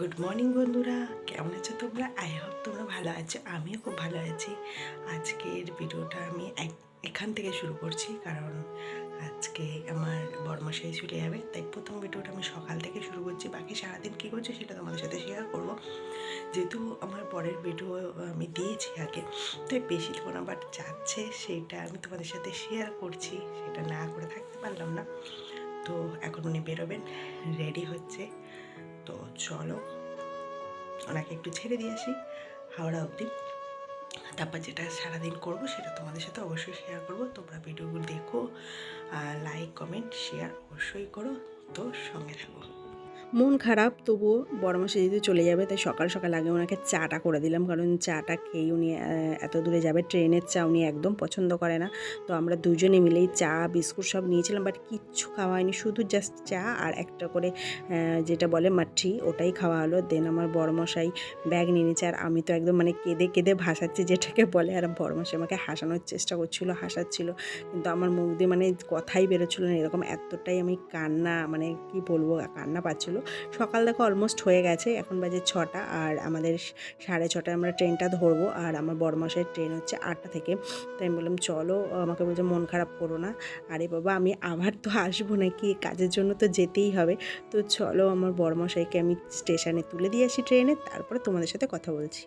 Good morning বন্ধুরা। কেমন আছো তোমরা? আই হোপ তোমরা ভালো আছো। আমিও খুব ভালো আছি। আজকের ভিডিওটা আমি এখান থেকে শুরু করছি, কারণ আজকে আমার বর্মশাই চলে যাবে। তাই প্রথম ভিডিওটা আমি সকাল থেকে শুরু করছি। বাকি সারাদিন কী করছি সেটা তোমাদের সাথে শেয়ার করব। যেহেতু আমার পরের ভিডিও আমি দিয়েছি আগে তাই বেশি তোমার আবার যাচ্ছে, সেটা আমি তোমাদের সাথে শেয়ার করছি। সেটা না করে থাকতে পারলাম না। তো এখন উনি বেরোবেন। রেডি হচ্ছে। তো চলো, ওনাকে একটু ছেড়ে দিয়ে আসি, হাওড়া অবধি। তারপর যেটা সারাদিন করব সেটা তোমাদের সাথে অবশ্যই শেয়ার করব। তোমরা ভিডিওগুলো দেখো লাইক কমেন্ট শেয়ার অবশ্যই করো। তো সঙ্গে থাকো। মন খারাপ, তবুও বড় মাসে যেহেতু চলে যাবে, তাই সকাল সকাল আগে ওনাকে চাটা করে দিলাম। কারণ চাটা খেয়ে উনি এত দূরে যাবে ট্রেনের চা উনি একদম পছন্দ করে না। তো আমরা দুজনে মিলেই চা, বিস্কুট সব নিয়েছিলাম বাট কিচ্ছু খাওয়া হয়নি। শুধু জাস্ট চা আর একটা করে যেটা বলে মাঠি, ওটাই খাওয়া হলো। দেন আমার বড়মশাই ব্যাগ নিয়ে নিয়েছে। আর আমি তো একদম মানে কেঁদে কেঁদে ভাসাচ্ছি যেটাকে বলে। আর বড়মশাই আমাকে হাসানোর চেষ্টা করছিল, হাসাচ্ছিল। কিন্তু আমার মুখ দিয়ে মানে কথাই বেরোচ্ছিল না। এরকম এতটাই আমি কান্না মানে কি বলব, কান্না পাচ্ছিল। সকাল দেখো অলমোস্ট হয়ে গেছে, এখন বাজে ছটা আর আমাদের সাড়ে ছটায় আমরা ট্রেনটা ধরবো আর আমার বড়মাসের ট্রেন হচ্ছে আটটা থেকে। তো আমি বললাম, চলো, আমাকে বলছে মন খারাপ করো না। আরে বাবা, আমি আবার তো আসব নাকি? কাজের জন্য তো যেতেই হবে। তো চলো আমার বড়মশাইকে আমি স্টেশনে তুলে দিয়ে আসি ট্রেনে তারপরে তোমাদের সাথে কথা বলছি।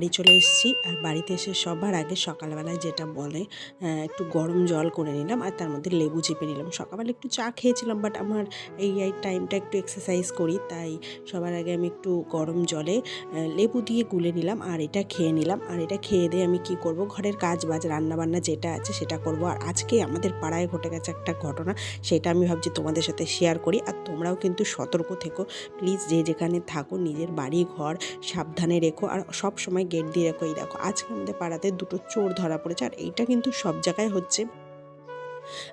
বাড়ি চলে এসেছি আর বাড়িতে এসে সবার আগে সকালবেলায় যেটা বলে একটু গরম জল করে নিলাম আর তার মধ্যে লেবু চেপে নিলাম। সকালবেলা একটু চা খেয়েছিলাম বাট আমার এই টাইমটা একটু এক্সারসাইজ করি, তাই সবার আগে আমি একটু গরম জলে লেবু দিয়ে গুলে নিলাম আর এটা খেয়ে নিলাম। আর এটা খেয়ে দিয়ে আমি কি করব, ঘরের কাজ বাজ রান্নাবান্না যেটা আছে সেটা করব। আর আজকে আমাদের পাড়ায় ঘটে গেছে একটা ঘটনা, সেটা আমি ভাবছি তোমাদের সাথে শেয়ার করি। আর তোমরাও কিন্তু সতর্ক থেকো প্লিজ যে যেখানে থাকো, নিজের বাড়ি, ঘর সাবধানে রেখো। আর সব সময় গেট দিয়ে রাখো এই দেখো, আজকে আমাদের পাড়াতে দুটো চোর ধরা পড়েছে, আর এইটা কিন্তু সব জায়গায় হচ্ছে।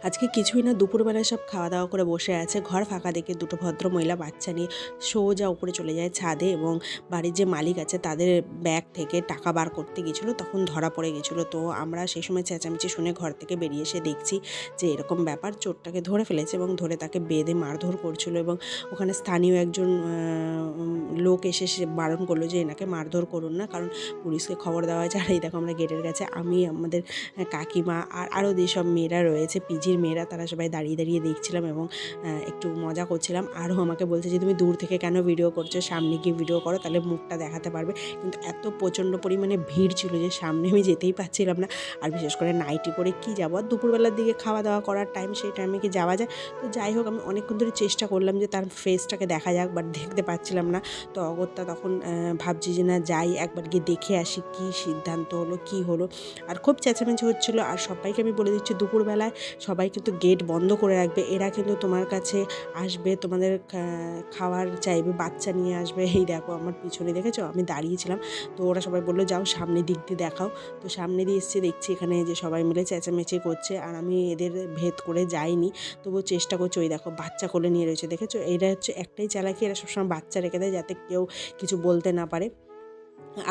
আজকে কিছুই না, দুপুরবেলায় সব খাওয়া দাওয়া করে বসে আছে। ঘর ফাঁকা দেখে দুটো ভদ্র মহিলা বাচ্চা নিয়ে সোজা উপরে চলে যায় ছাদে এবং বাড়ির যে মালিক আছে তাদের ব্যাগ থেকে টাকা বার করতে গেছিল, তখন ধরা পড়ে গেছিল। তো আমরা সেই সময় চেঁচামেচি শুনে ঘর থেকে বেরিয়ে এসে দেখছি যে এরকম ব্যাপার। চোরটাকে ধরে ফেলেছে এবং ধরে তাকে বেঁধে মারধর করছিল এবং ওখানে স্থানীয় একজন লোক এসে সে বারণ করল যে এনাকে মারধর করুন না, কারণ পুলিশকে খবর দেওয়া হয়েছে। আর এই দেখো আমরা গেটের কাছে, আমি, আমাদের কাকিমা আর আরও যেসব মেয়েরা রয়েছে পিজির মেয়েরা তারা সবাই দাঁড়িয়ে দাঁড়িয়ে দেখছিলাম এবং একটু মজা করছিলাম। আরও আমাকে বলছে যে, তুমি দূর থেকে কেন ভিডিও করছ? সামনে গিয়ে ভিডিও করো, তাহলে মুখটা দেখাতে পারবে। কিন্তু এত প্রচণ্ড পরিমাণে ভিড় ছিল যে, সামনে আমি যেতেই পারছিলাম না। আর বিশেষ করে নাইটি পরে কি যাব? আর দুপুরবেলার দিকে খাওয়া দাওয়া করার টাইম সেই টাইমে কি যাওয়া যায়? তো যাই হোক, আমি অনেকক্ষণ ধরে চেষ্টা করলাম যে, তার ফেসটাকে দেখা যাক বাট দেখতে পাচ্ছিলাম না। তো অগত্যা তখন ভাবছি যে, না, যাই, একবার গিয়ে দেখে আসি কি সিদ্ধান্ত হলো, কি হলো? আর খুব চেঁচামেচি হচ্ছিল। আর সবাইকে আমি বলে দিচ্ছি, দুপুরবেলায় সবাই কিন্তু গেট বন্ধ করে রাখবে। এরা কিন্তু তোমার কাছে আসবে, তোমাদের খাওয়ার চাইবে, বাচ্চা নিয়ে আসবে। এই দেখো আমার পিছনে দেখেছ? আমি দাঁড়িয়েছিলাম তো ওরা সবাই বলল, যাও সামনে দিক দিয়ে দেখাও। তো সামনে দিয়ে এসছে দেখছি এখানে যে সবাই মিলে চেঁচামেচি করছে। আর আমি এদের ভেদ করে যাইনি। তবুও চেষ্টা করছি, ওই দেখো বাচ্চা কোলে নিয়ে রয়েছে। দেখেছ? এটা হচ্ছে একটাই চালাকি। এরা সবসময় বাচ্চা রেখে দেয় যাতে কেউ কিছু বলতে না পারে।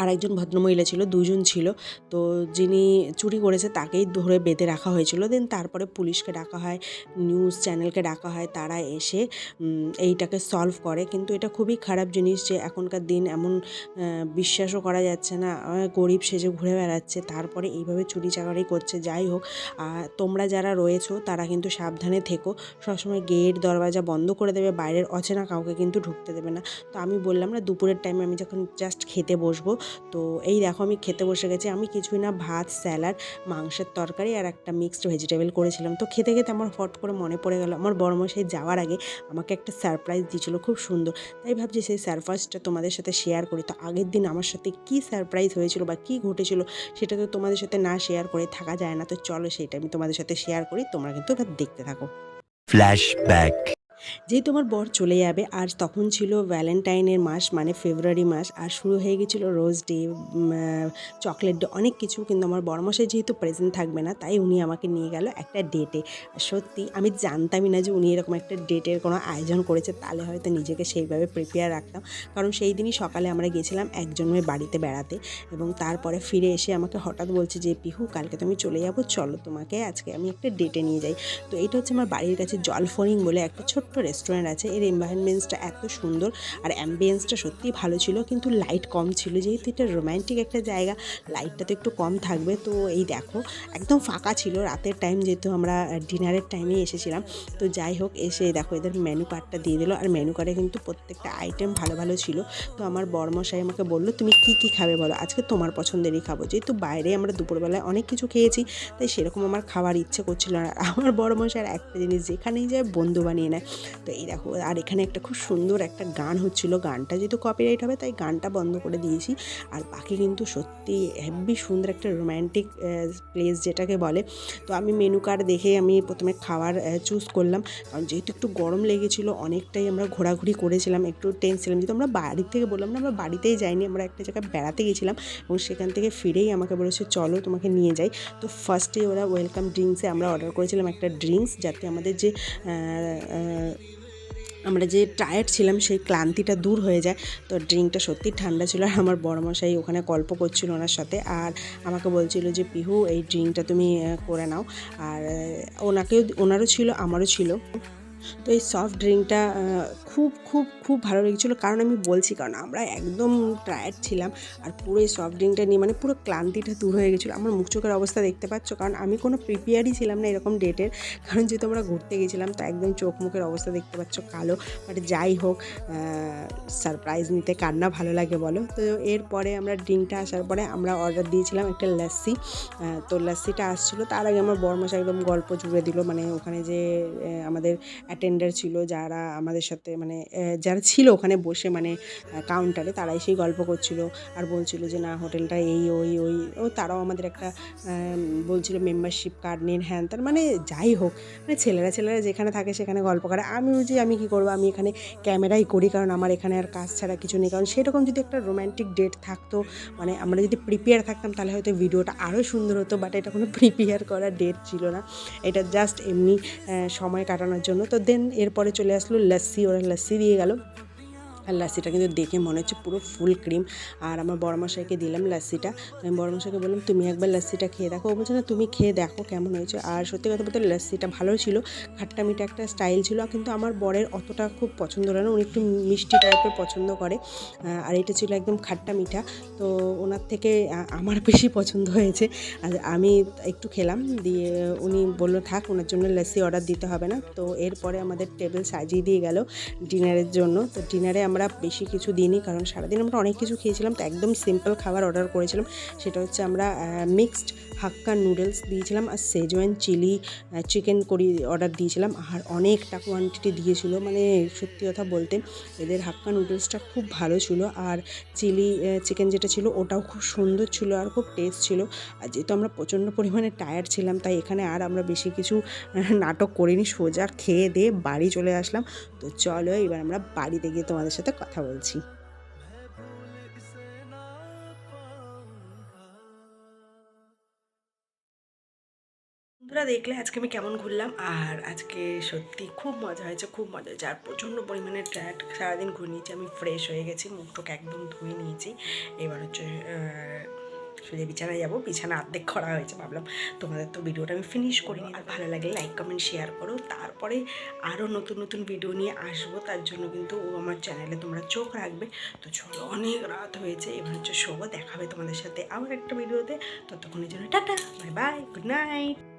আর একজন ভদ্রমহিলা ছিল, দুজন ছিল। তো যিনি চুরি করেছে তাকেই ধরে বেঁধে রাখা হয়েছিল। দেন তারপরে পুলিশকে ডাকা হয় নিউজ চ্যানেলকে ডাকা হয়, তারা এসে এইটাকে সলভ করে। কিন্তু এটা খুবই খারাপ জিনিস যে এখনকার দিন এমন বিশ্বাসও করা যাচ্ছে না গরিব সেজে ঘুরে বেড়াচ্ছে। তারপরে এইভাবে চুরি চাকারি করছে, যাই হোক। তোমরা যারা রয়েছো, তারা কিন্তু সাবধানে থেকো। সবসময় গেট দরজা বন্ধ করে দেবে, বাইরের অচেনা কাউকে কিন্তু ঢুকতে দেবে না। তো আমি বললাম না, দুপুরের টাইমে আমি যখন জাস্ট খেতে বসবো তো এই দেখো আমি খেতে বসে গেছি। আমি কিছুই না, ভাত, স্যালাড, মাংসের তরকারি আর একটা মিক্সড ভেজিটেবল করেছিলাম। তো খেতে খেতে আমার হট করে মনে পড়ে গেল, আমার বড় মশাই যাওয়ার আগে আমাকে একটা সারপ্রাইজ দিয়েছিল, খুব সুন্দর। তাই ভাবছি সেই সারপ্রাইজটা তোমাদের সাথে শেয়ার করি। তো আগের দিন আমার সাথে কী সারপ্রাইজ হয়েছিল বা কী ঘটেছিল সেটা তো তোমাদের সাথে না শেয়ার করে থাকা যায় না। তো চলো সেটা আমি তোমাদের সাথে শেয়ার করি, তোমরা কিন্তু এবার দেখতে থাকো। Flashback. যেহেতু আমার বর চলে যাবে, আর তখন ছিল ভ্যালেন্টাইনের মাস মানে ফেব্রুয়ারি মাস, আর শুরু হয়ে গেছিল রোজ ডে চকলেট ডে অনেক কিছু। কিন্তু আমার বড়মশাই যেহেতু প্রেজেন্ট থাকবে না, তাই উনি আমাকে নিয়ে গেল একটা ডেটে সত্যি, আমি জানতামই না যে উনি এরকম একটা ডেটের কোনো আয়োজন করেছে, তাহলে হয়তো নিজেকে সেইভাবে প্রিপেয়ার রাখতাম। কারণ সেই দিনই সকালে আমরা গেছিলাম একজনের বাড়িতে বেড়াতে, এবং তারপরে ফিরে এসে আমাকে হঠাৎ বলছে যে, পিহু, কালকে তুমি চলে যাব, চলো তোমাকে আজকে আমি একটা ডেটে নিয়ে যাই। তো এটা হচ্ছে আমার বাড়ির কাছে জল জলফরিং বলে একটা ছোট্ট রেস্টুরেন্ট আছে। এর এনভায়রনমেন্টসটা এত সুন্দর আর অ্যাম্বিয়েন্সটা সত্যিই ভালো ছিল, কিন্তু লাইট কম ছিল। যেহেতু এটা রোম্যান্টিক একটা জায়গা লাইটটা তো একটু কম থাকবে। তো এই দেখো, একদম ফাঁকা ছিল। রাতের টাইম যেহেতু আমরা ডিনারের টাইমেই এসেছিলাম। তো যাই হোক, এসে দেখো এদের মেনু কার্ডটা দিয়ে দিলো। আর মেনু কার্ডে কিন্তু প্রত্যেকটা আইটেম ভালো ভালো ছিল। তো আমার বর্মশাই আমাকে বলল, তুমি কি কি খাবে বলো? আজকে তোমার পছন্দেরই খাব। যেহেতু বাইরে আমরা দুপুরবেলায় অনেক কিছু খেয়েছি, তাই সেরকম আমার খাওয়ার ইচ্ছে করছিল না। আমার বড়মশাইয়ের একটা জিনিস, যেখানেই যায় বন্ধু বানিয়ে নেয়। তো এই দেখো, আর এখানে একটা খুব সুন্দর একটা গান হচ্ছিল। গানটা যেহেতু কপিরাইট হবে, তাই গানটা বন্ধ করে দিয়েছি। আর বাকি কিন্তু সত্যি হেভি সুন্দর একটা রোম্যান্টিক প্লেস যেটাকে বলে। তো আমি মেনু কার্ড দেখে আমি প্রথমে খাবার চুজ করলাম। কারণ যেহেতু একটু গরম লেগেছিলো, অনেকটাই আমরা ঘোরাঘুরি করেছিলাম। একটু টেন্স ছিলাম যেহেতু আমরা বাড়ি থেকে বললাম না, আমরা বাড়িতেই যাইনি। আমরা একটা জায়গায় বেড়াতে গেছিলাম এবং সেখান থেকে ফিরেই আমাকে বলেছে, চলো তোমাকে নিয়ে যাই। তো ফার্স্টে ওরা ওয়েলকাম ড্রিঙ্কসে আমরা অর্ডার করেছিলাম একটা ড্রিঙ্কস যাতে আমাদের যে আমরা যে টায়ার্ড ছিলাম, সেই ক্লান্তিটা দূর হয়ে যায়। তো ড্রিঙ্কটা সত্যি ঠান্ডা ছিল আর আমার বড়মশাই ওখানে গল্প করছিল ওনার সাথে আর আমাকে বলছিল যে, পিহু, এই ড্রিঙ্কটা তুমি করে নাও। আর ওনাকেও, ওনারও ছিল, আমারও ছিল। তো এই সফট ড্রিঙ্কটা খুব খুব খুব ভালো লেগেছিলো। কারণ আমি বলছি কারণ আমরা একদম টায়ার্ড ছিলাম আর পুরো এই সফট ড্রিঙ্কটা নিয়ে মানে পুরো ক্লান্তিটা দূর হয়ে গেছিল। আমার মুখ চোখের অবস্থা দেখতে পাচ্ছ? কারণ আমি কোনো প্রিপেয়ারই ছিলাম না এরকম ডেটের কারণ যেহেতু আমরা ঘুরতে গেছিলাম তো একদম চোখ মুখের অবস্থা দেখতে পাচ্ছ কালো। বাট যাই হোক সারপ্রাইজ নিতে কার না ভালো লাগে বলো? তো এরপরে আমরা ড্রিঙ্কটা আসার পরে আমরা অর্ডার দিয়েছিলাম একটা আহ, তো লাস্সিটা আসছিল। তার আগে আমার বরমাস একদম গল্প জুড়ে দিল। মানে ওখানে যে আমাদের অ্যাটেন্ডার ছিল যারা আমাদের সাথে মানে যারা ছিল ওখানে বসে মানে কাউন্টারে তারা এসেই গল্প করছিল। আর বলছিল যে, না, হোটেলটা এই, ওই ওই। ও তারাও আমাদের একটা বলছিল মেম্বারশিপ কার্ড নিন হ্যান তার মানে যাই হোক। মানে ছেলেরা ছেলেরা যেখানে থাকে সেখানে গল্প করে। আমি বুঝি আমি কি করব? আমি এখানে ক্যামেরাই করি, কারণ আমার এখানে আর কাজ ছাড়া কিছু নেই। কারণ সেরকম যদি একটা রোম্যান্টিক ডেট থাকতো মানে আমরা যদি প্রিপেয়ার থাকতাম, তাহলে হয়তো ভিডিওটা আরও সুন্দর হতো বাট এটা কোনো প্রিপেয়ার করার ডেট ছিল না। এটা জাস্ট এমনি সময় কাটানোর জন্য। তো দেন এরপরে চলে আসলো লস্যি ওরা লস্যি দিয়ে গেল আর লাসিটা কিন্তু দেখে মনে হচ্ছে পুরো ফুল ক্রিম। আর আমার বড়মশাইকে দিলাম লাসিটা। আমি বড়মশাইকে বললাম, তুমি একবার লাসিটা খেয়ে দেখো। ও বলছে, না, তুমি খেয়ে দেখো কেমন হয়েছে। আর সত্যি কথা বলতে লাসিটা ভালো ছিল। খাট্টা মিঠা একটা স্টাইল ছিল, কিন্তু আমার বরের অতটা খুব পছন্দ হয় না। উনি একটু মিষ্টি টাইপের পছন্দ করে। আর এটা ছিল একদম খাট্টা মিঠা তো ওনার থেকে আমার বেশি পছন্দ হয়েছে। আর আমি একটু খেলাম, দিয়ে উনি বলল, থাক, ওনার জন্য লাসি অর্ডার দিতে হবে না। তো এরপরে আমাদের টেবিল সাজিয়ে দিয়ে গেল ডিনারের জন্য। তো ডিনারে আমরা বেশি কিছু দিইনি, কারণ সারাদিন আমরা অনেক কিছু খেয়েছিলাম, তো একদম সিম্পল খাবার অর্ডার করেছিলাম। সেটা হচ্ছে আমরা মিক্সড হাক্কা নুডলস দিয়েছিলাম আর schezwan chilli chicken curry order দিয়েছিলাম। আর অনেকটা কোয়ান্টিটি দিয়েছিল মানে সত্যি কথা বলতে এদের হাক্কা নুডলসটা খুব ভালো ছিল। আর চিলি চিকেন যেটা ছিল, ওটাও খুব সুন্দর ছিল আর খুব টেস্ট ছিল। আর যেহেতু আমরা প্রচণ্ড পরিমাণে টায়ার্ড ছিলাম, তাই এখানে আর আমরা বেশি কিছু নাটক করিনি, সোজা খেয়ে দিয়ে বাড়ি চলে আসলাম। তো চলো এবার আমরা বাড়িতে গিয়ে তোমাদের সাথে কথা বলছি। বন্ধুরা দেখলে আজকে আমি কেমন ঘুরলাম, আর আজকে সত্যি খুব মজা হয়েছে, খুব মজা হয়েছে। আর প্রচণ্ড পরিমাণে ট্র্যাট সারাদিন ঘুরিয়েছি, আমি ফ্রেশ হয়ে গেছি মুখ মুখটুক একদম ধুয়ে নিয়েছি। এবার হচ্ছে সোজা বিছানায় যাব বিছানা অর্ধেক খরা হয়েছে ভাবলাম তোমাদের তো ভিডিওটা আমি ফিনিশ করি আর ভালো লাগলে লাইক কমেন্ট শেয়ার করো। তারপরে আরও নতুন নতুন ভিডিও নিয়ে আসব তার জন্য কিন্তু ও আমার চ্যানেলে তোমরা চোখ রাখবে। তো চলো অনেক রাত হয়েছে এবার হচ্ছে শোবো দেখাবে তোমাদের সাথে আবার একটা ভিডিওতে ততক্ষণের জন্য tata bye bye good night